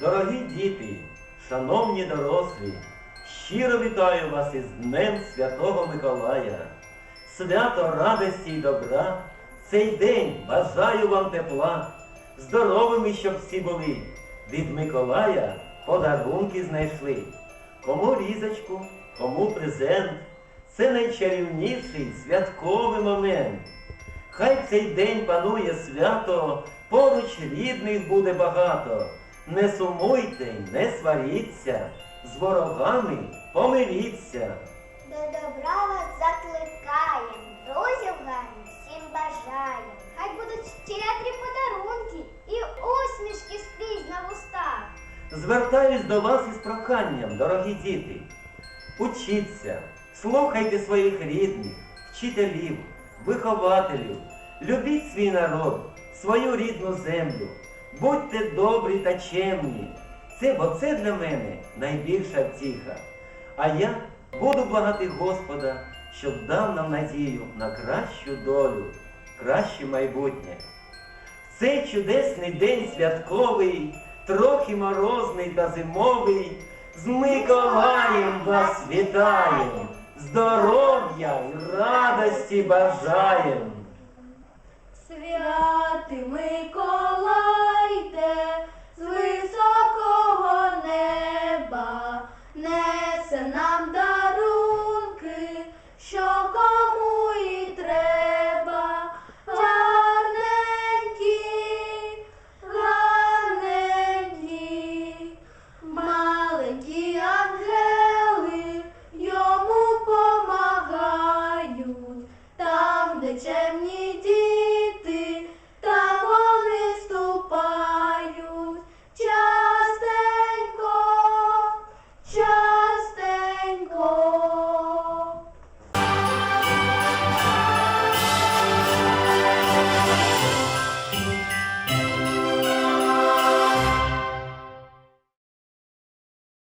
Дорогі діти, шановні дорослі, щиро вітаю вас із Днем Святого Миколая. Свято радості й добра. Цей день бажаю вам тепла, здоровими, щоб всі були. Від Миколая подарунки знайшли. Кому різочку, кому презент. Це найчарівніший святковий момент. Хай цей день панує свято, поруч рідних буде багато. Не сумуйте, не сваріться, з ворогами помиріться. До добра вас закликаєм, друзів гарних всім бажаєм. Хай будуть щедрі подарунки і усмішки скрізь на вустах. Звертаюсь до вас із проханням, дорогі діти. Учіться, слухайте своїх рідних, вчителів, вихователів, любіть свій народ, свою рідну землю, будьте добрі та чемні. Це, бо це для мене найбільша втіха. А я буду благати Господа, щоб дав нам надію на кращу долю, краще майбутнє. В цей чудесний день святковий, трохи морозний та зимовий, з Миколаєм вас вітаєм, здоров'я й радості бажаєм. Святий Миколайте, Маленькі ангели йому помагають, там, де чемні діти.